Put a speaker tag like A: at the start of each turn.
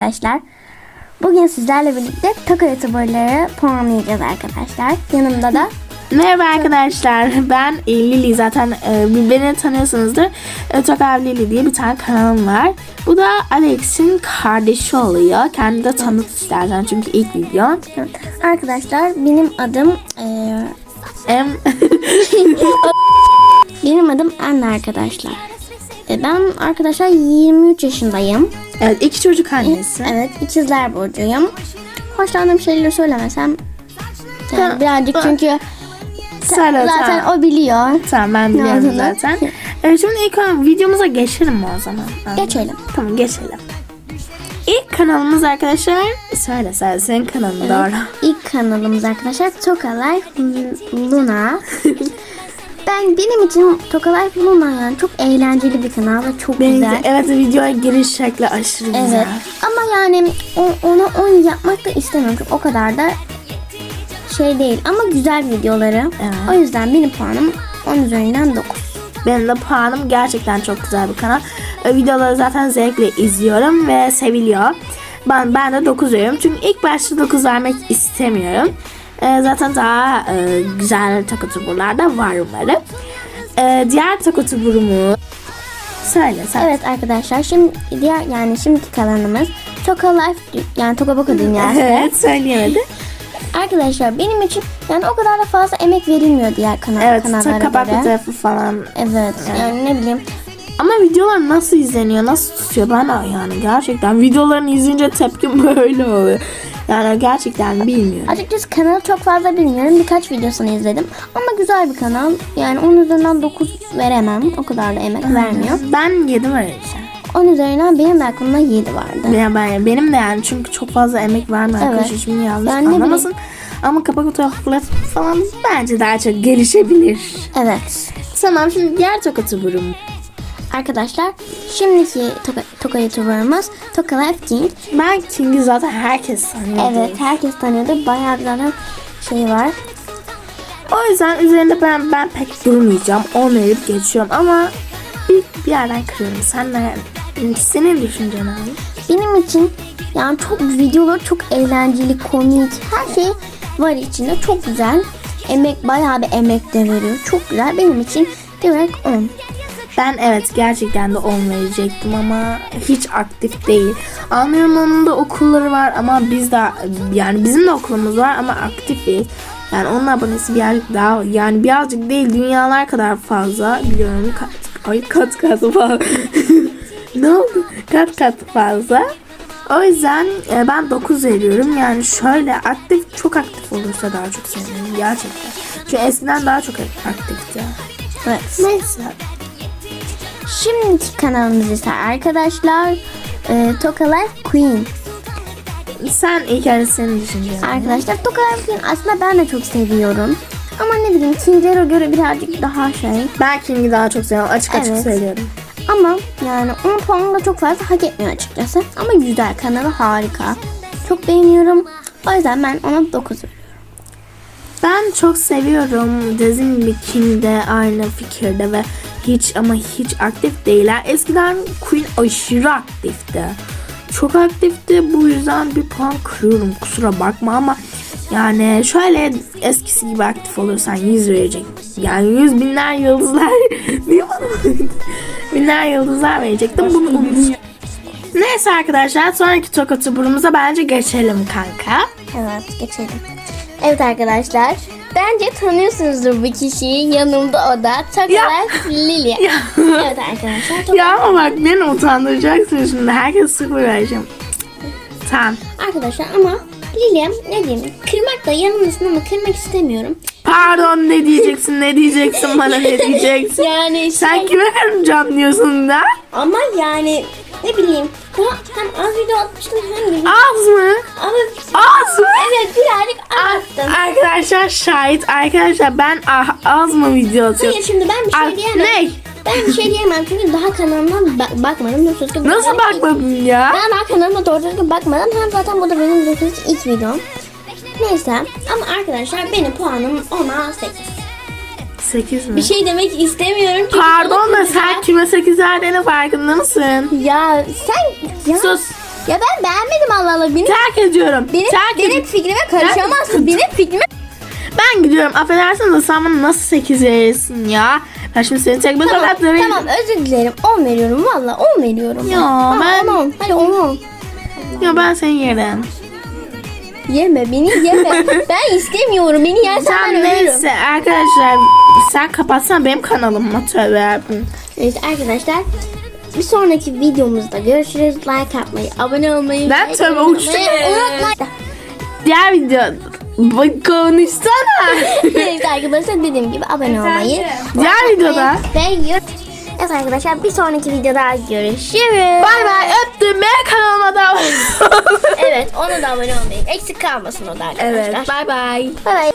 A: arkadaşlar. Bugün sizlerle birlikte Taka YouTuber'ları puanlayacağız arkadaşlar. Yanımda da
B: Merhaba arkadaşlar. Ben e, Lili zaten e, beni tanıyorsunuzdur. E, Tokar Lili diye bir tane kanalım var. Bu da Alex'in kardeşi oluyor. Kendi de tanıt istersen çünkü ilk video.
A: arkadaşlar benim adım eee,
B: Em
A: benim adım Anne arkadaşlar. E, Ben arkadaşlar 23 yaşındayım.
B: Evet iki çocuk annesi.
A: Evet ikizler burcuyum. Hoşlandığım şeyleri söylemesem yani
B: Tamam.
A: birazcık çünkü
B: Söyle,
A: zaten
B: tamam.
A: o biliyor.
B: Tamam ben biliyorum zaten. Evet, şimdi ilk videomuza geçelim mi o zaman?
A: Geçelim.
B: Tamam geçelim. İlk kanalımız arkadaşlar söyle sen senin kanalın doğru.
A: İlk kanalımız arkadaşlar Toka Life Luna. ben benim için Toka Life Luna yani çok eğlenceli bir kanal ve çok
B: Benim de-
A: güzel.
B: evet videoya giriş şekli aşırı
A: Evet.
B: güzel.
A: Ama yani o- ona 10 yapmak da istemiyorum. Çünkü o kadar da şey değil ama güzel videoları.
B: Evet.
A: O yüzden benim puanım 10 üzerinden 9.
B: Benim de puanım gerçekten çok güzel bir kanal. E, Videoları zaten zevkle izliyorum ve seviliyor. Ben, ben de 9 veriyorum. Çünkü ilk başta 9 vermek istemiyorum. E, zaten daha e, güzel takotuburlar da var umarım. E, diğer takotuburumu söyle sen.
A: Evet arkadaşlar şimdi diğer yani şimdiki kanalımız Toka Life yani Toka Boka Dünyası.
B: Evet söyleyemedim.
A: Arkadaşlar benim için yani o kadar da fazla emek verilmiyor diğer kanal,
B: Evet
A: kanallara göre.
B: fotoğrafı falan.
A: Evet, yani ne bileyim.
B: Ama videolar nasıl izleniyor, nasıl tutuyor ben yani gerçekten videolarını izleyince tepkim böyle oluyor. Yani gerçekten bilmiyorum.
A: Açıkçası kanalı çok fazla bilmiyorum. Birkaç videosunu izledim. Ama güzel bir kanal. Yani 10 üzerinden 9 veremem. O kadar da emek vermiyor.
B: Ben 7 vereceğim.
A: 10 üzerinden benim de aklımda 7 vardı.
B: Ya ben, benim de yani çünkü çok fazla emek vermiyor
A: Evet.
B: arkadaşlar şimdi yanlış
A: Yani
B: anlamasın. Ama kapak fotoğrafları falan bence daha çok gelişebilir.
A: Evet.
B: Tamam şimdi diğer tokatı burum.
A: Arkadaşlar şimdiki Toka, Toka YouTuber'ımız Toka Life King.
B: Ben King'i zaten herkes sanıyordu.
A: Evet herkes tanıyordu. Bayağı bir zaten şey var.
B: O yüzden üzerinde ben ben pek durmayacağım. 10 verip geçiyorum ama bir, bir yerden kırıyorum. Sen ne? Senin düşüncen abi?
A: Benim için yani çok videoları çok eğlenceli, komik, her şey var içinde. Çok güzel. Emek bayağı bir emek de veriyor. Çok güzel. Benim için direkt 10.
B: Ben evet gerçekten de 10 verecektim ama hiç aktif değil. Onun da okulları var ama biz de yani bizim de okulumuz var ama aktif değil. Yani onun abonesi birazcık daha yani birazcık değil dünyalar kadar fazla biliyorum kat ay kat kat fazla. ne oldu? Kat kat fazla. O yüzden e, ben 9 veriyorum. Yani şöyle aktif çok aktif olursa daha çok sevinirim gerçekten. Çünkü eskiden daha çok aktifti.
A: Evet.
B: Neyse.
A: Şimdiki kanalımız ise arkadaşlar e, Toka Life Queen.
B: Sen ilk önce senin düşüncen.
A: Arkadaşlar Toka Life Queen aslında ben de çok seviyorum. Ama ne bileyim Kinder'e göre birazcık daha şey.
B: Ben King'i daha çok seviyorum. Açık açık
A: Evet.
B: söylüyorum.
A: Ama yani 10 puanı da çok fazla hak etmiyor açıkçası. Ama güzel kanalı harika. Çok beğeniyorum. O yüzden ben ona 9 veriyorum.
B: Ben çok seviyorum. Dediğim gibi de aynı fikirde ve hiç ama hiç aktif değiller. Eskiden Queen aşırı aktifti. Çok aktifti. Bu yüzden bir puan kırıyorum. Kusura bakma ama yani şöyle eskisi gibi aktif olursan 100 verecek. Yani yüz binler yıldızlar. Binler yıldızlar verecektim. Bunu unut. Neyse arkadaşlar sonraki tokat burumuza bence geçelim kanka.
A: Evet geçelim. Evet arkadaşlar. Bence tanıyorsunuzdur bu kişiyi. Yanımda o da. Toka
B: Ya.
A: Life Lily.
B: Ya.
A: Evet arkadaşlar. Toka
B: Ya ama bak beni utandıracaksın şimdi. Herkes sıfır vereceğim. Tamam.
A: Arkadaşlar ama Lili ne diyeyim kırmak da yanımdasın ama kırmak istemiyorum.
B: Pardon ne diyeceksin ne diyeceksin bana ne diyeceksin.
A: Yani
B: Sen
A: şey-
B: kime vermeyeceğim diyorsun da?
A: ama yani ne bileyim hem az video atmıştım hem de
B: Az mı?
A: ama
B: Az mı?
A: evet birazcık az attım.
B: Arkadaşlar şahit. Arkadaşlar ben ah, az mı video atıyorum?
A: Hayır şimdi ben bir şey diyemem.
B: ne?
A: Ben bir şey diyemem çünkü daha kanalımdan ba- bakmadım. Nasıl, ki-
B: Nasıl bakmadın ya?
A: Ben daha kanalıma doğru düzgün bakmadım. Hem zaten bu da benim biliyorsunuz ilk videom. Neyse ama arkadaşlar benim puanım 10'a 8.
B: 8 mi?
A: Bir şey demek istemiyorum çünkü
B: Pardon da sen kime 8 verdiğinin farkında mısın?
A: Ya sen ya
B: Sus.
A: Ya ben beğenmedim Allah Allah. Benim,
B: Terk ediyorum.
A: benim,
B: Terk
A: benim
B: ediyorum.
A: fikrime karışamazsın. Benim fikrime
B: Ben gidiyorum. Affedersin de sen bana nasıl 8 verirsin ya? Ben şimdi seni tek bir
A: Tamam,
B: kadar döveyim.
A: tamam özür dilerim. 10 veriyorum valla 10 veriyorum.
B: Ya,
A: Tamam,
B: ben-
A: 10 10. Hadi 10 10.
B: Ya ben seni yerim.
A: Yeme beni yeme. ben istemiyorum. Beni yersen ben
B: Sen
A: ölürüm.
B: neyse arkadaşlar sen kapatsan benim kanalıma tövbe.
A: Evet arkadaşlar. Bir sonraki videomuzda görüşürüz. Like atmayı, abone olmayı.
B: Ben
A: like atmayı
B: uçtum.
A: unutmayın.
B: Diğer video Bak konuşsana.
A: evet arkadaşlar dediğim gibi abone olmayı.
B: Diğer videoda.
A: Ve yor- Evet arkadaşlar bir sonraki videoda görüşürüz.
B: Bay bay öptüm. Benim kanalıma da abone.
A: Evet onu da abone olmayın. Eksik kalmasın o da arkadaşlar.
B: Evet bay bay.
A: Bay bay.